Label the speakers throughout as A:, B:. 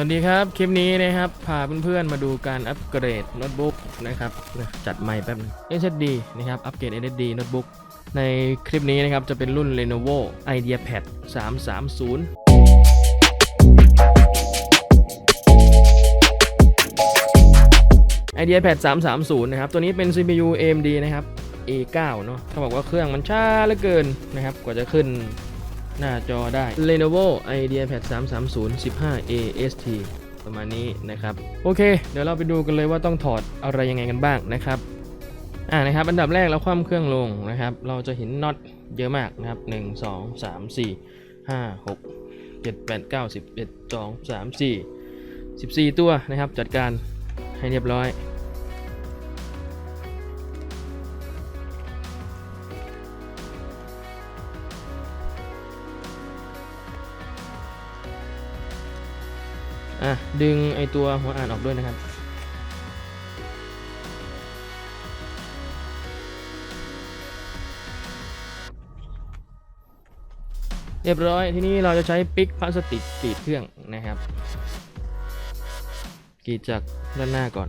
A: วัสดีครับ คลิปนี้นะครับ พาเพื่อนๆมาดูการอัปเกรดโน้ตบุ๊กนะครับจัดใหม่แป๊บนึง SSD นะครับ อัปเกรด SSD โน้ตบุ๊กในคลิปนี้นะครับ จะเป็นรุ่น Lenovo IdeaPad 330 IdeaPad 330 นะครับ ตัวนี้เป็น CPU AMD นะครับ A9 เนอะเขาบอกว่าเครื่องมันช้าเหลือเกินนะครับ กว่าจะขึ้น หน้าจอได้ Lenovo IdeaPad 330 15 AST ประมาณนี้นะครับ โอเค เดี๋ยวเราไปดูกันเลยว่าต้องถอดอะไรยังไงกันบ้างนะครับอ่านะครับอันดับแรกเราคว่ำเครื่องลงนะครับ เราจะเห็นน็อตเยอะมากนะครับ 1 2 3 4 5 6 7 8 9 10 11 2 3 4 14 ตัวนะครับ จัดการให้เรียบร้อย อะดึงไอตัวหัวอ่านออกด้วยนะครับเรียบร้อยทีนี้เราจะใช้ปิกพลาสติกกรีดเครื่องนะครับกรีดจากด้านหน้าก่อน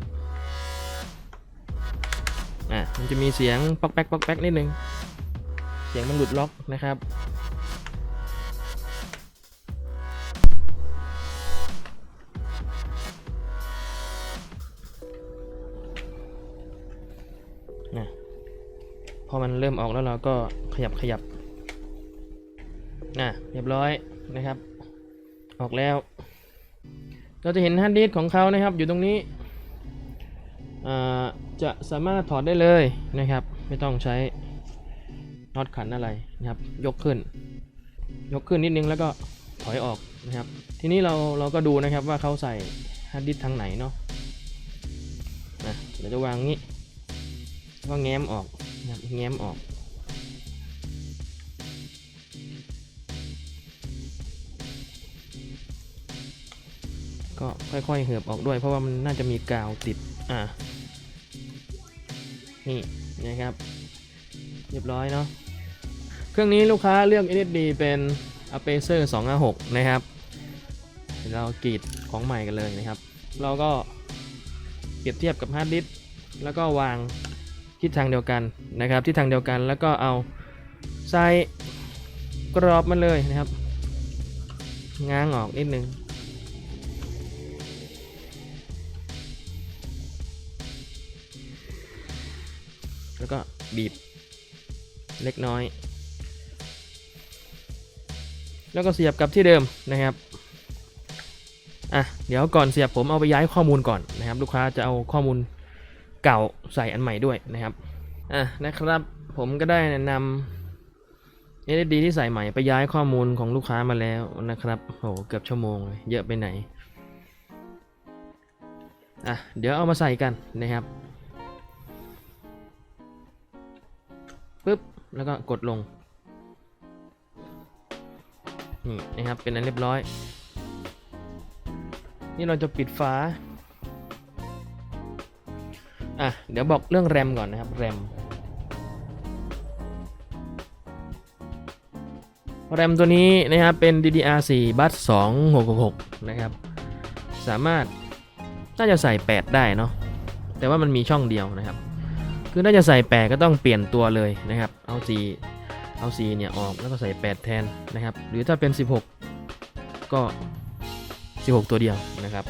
A: อะมันจะมีเสียงป๊อกแป๊กป๊อกแป๊กนิดนึงเสียงมันหลุดล็อกนะครับ พอมันเริ่มออกแล้วเราก็ขยับขยับนะเรียบร้อยนะครับ ออกแล้ว เราจะเห็นฮาร์ดดิสก์ของเขานะครับ อยู่ตรงนี้จะสามารถถอดได้เลยนะครับ ไม่ต้องใช้น็อตขันอะไรนะครับ ยกขึ้น ยกขึ้นนิดนึงแล้วก็ถอยออกนะครับ ทีนี้เราเราก็ดูนะครับว่าเขาใส่ฮาร์ดดิสก์ทางไหนเนาะนะเดี๋ยวจะวางงี้ก็แง้มออก นะครับแง้มออก ก็ค่อยๆเหือบออกด้วยเพราะว่ามันน่าจะมีกาวติด อ่านี่นะครับ เรียบร้อยเนาะ เครื่องนี้ลูกค้าเลือก SSD เป็น Acer 256 นะครับเดี๋ยวเรากรีดของใหม่กันเลยนะครับ เราก็เปรียบเทียบกับฮาร์ดดิสแล้วก็วาง ทิศทางเดียวกันนะครับทิศทางเดียวกันแล้วก็เอาใส่กรอบมันเลยนะครับ ง้างออกนิดนึงแล้วก็บีบเล็กน้อย แล้วก็เสียบกับที่เดิมนะครับอะเดี๋ยวก่อนเสียบผมเอาไปย้ายข้อมูลก่อนนะครับ ลูกค้าจะเอาข้อมูล เก่าใส่อันใหม่ด้วยนะครับอะนะครับผมก็ได้นำ SSD ที่ใส่ใหม่ไปย้ายข้อมูลของลูกค้ามาแล้วนะครับโอ้โหเกือบชั่วโมงเลยเยอะไปไหนอะเดี๋ยวเอามาใส่กันนะครับปึ๊บแล้วก็กดลงนี่นะครับเป็นอันเรียบร้อย นี่เราจะปิดฝา อะเดี๋ยวบอกเรื่องแรมก่อนนะครับแรมแรมตัวนี้นะครับเป็น DDR4 บัส2666 นะครับ สามารถน่าจะใส่ 8 ได้เนาะแต่ว่ามันมีช่องเดียวนะครับ คือน่าจะใส่ 8 ก็ต้องเปลี่ยนตัวเลยนะครับ เอา4เอา4เนี่ยออกแล้วก็ใส่ 8 แทนนะครับ หรือถ้าเป็น 16 ก็ 16 ตัวเดียวนะครับ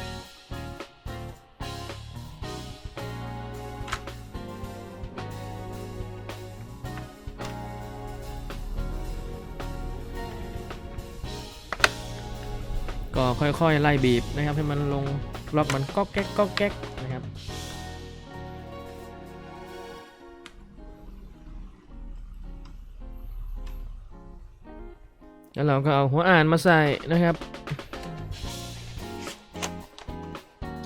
A: ก็ค่อยๆ ไล่บีบนะครับ ให้มันลงล็อกมันก็แก๊กก็แก๊กนะครับแล้วเราก็เอาหัวอ่านมาใส่นะครับ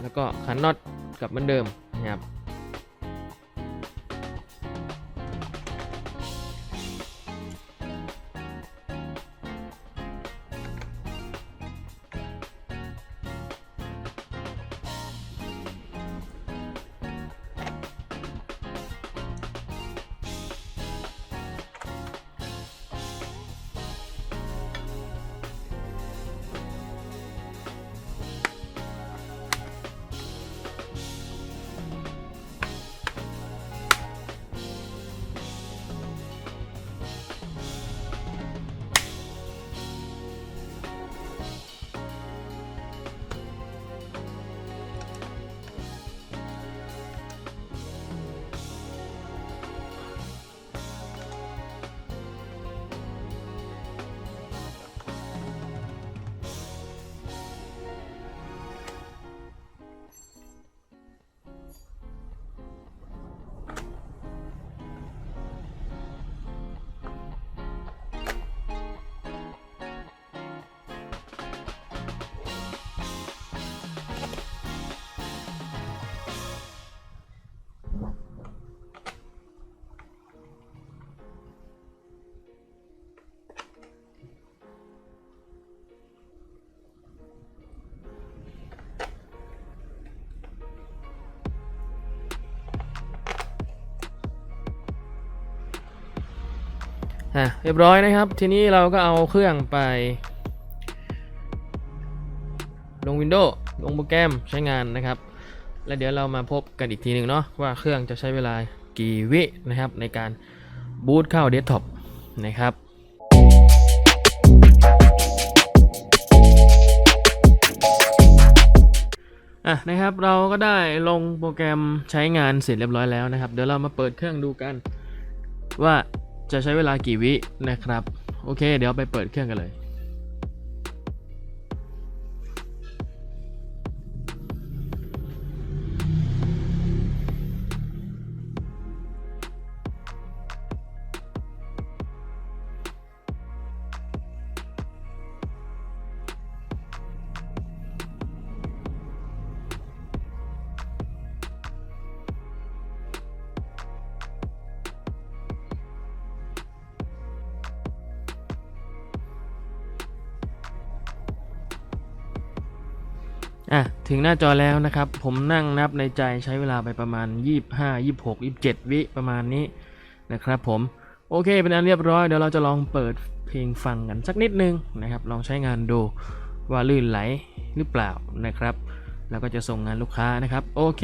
A: แล้วก็ขันน็อตกลับเหมือนเดิมนะครับ อะเรียบร้อยนะครับ ทีนี้เราก็เอาเครื่องไป ลง Windows ลงโปรแกรมใช้งานนะครับ แล้วเดี๋ยวเรามาพบกันอีกทีหนึ่งเนาะว่าเครื่องจะใช้เวลากี่วินะครับ ในการบูตเข้าเดสก์ท็อปนะครับอะนะครับเราก็ได้ลงโปรแกรมใช้งานเสร็จเรียบร้อยแล้วนะครับ เดี๋ยวเรามาเปิดเครื่องดูกันว่า จะใช้เวลากี่วินะครับ โอเค เดี๋ยวไปเปิดเครื่องกันเลย อะถึงหน้าจอแล้วนะครับ ผมนั่งนับในใจใช้เวลาไปประมาณ 25 26 27 วิประมาณนี้นะครับผมโอเค เป็นอันเรียบร้อยเดี๋ยวเราจะลองเปิดเพลงฟังกันสักนิดนึงนะครับ ลองใช้งานดูว่าลื่นไหลหรือเปล่านะครับ แล้วก็จะส่งงานลูกค้านะครับ โอเค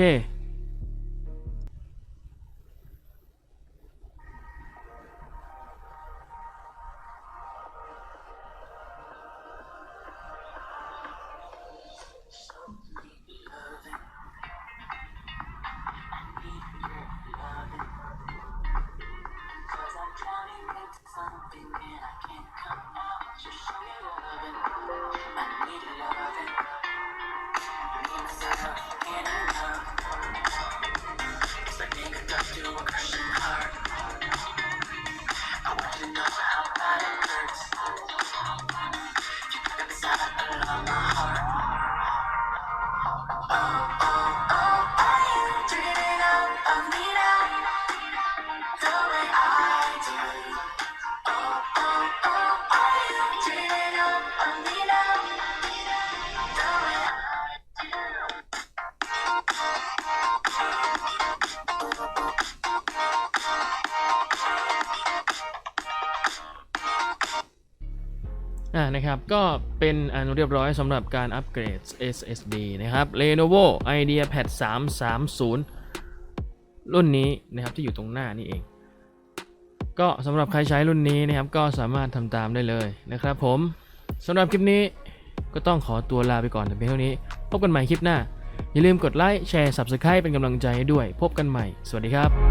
A: อ่านะครับก็เป็นอันเรียบร้อยสำหรับการอัปเกรด SSD นะครับ Lenovo IdeaPad 330 รุ่นนี้นะครับที่อยู่ตรงหน้านี่เอง ก็สำหรับใครใช้รุ่นนี้นะครับก็สามารถทำตามได้เลยนะครับผมสำหรับคลิปนี้ก็ต้องขอตัวลาไปก่อนแต่เพียงเท่านี้ พบกันใหม่คลิปหน้า อย่าลืมกดไลค์แชร์ Subscribe เป็นกำลังใจให้ด้วย พบกันใหม่ สวัสดีครับ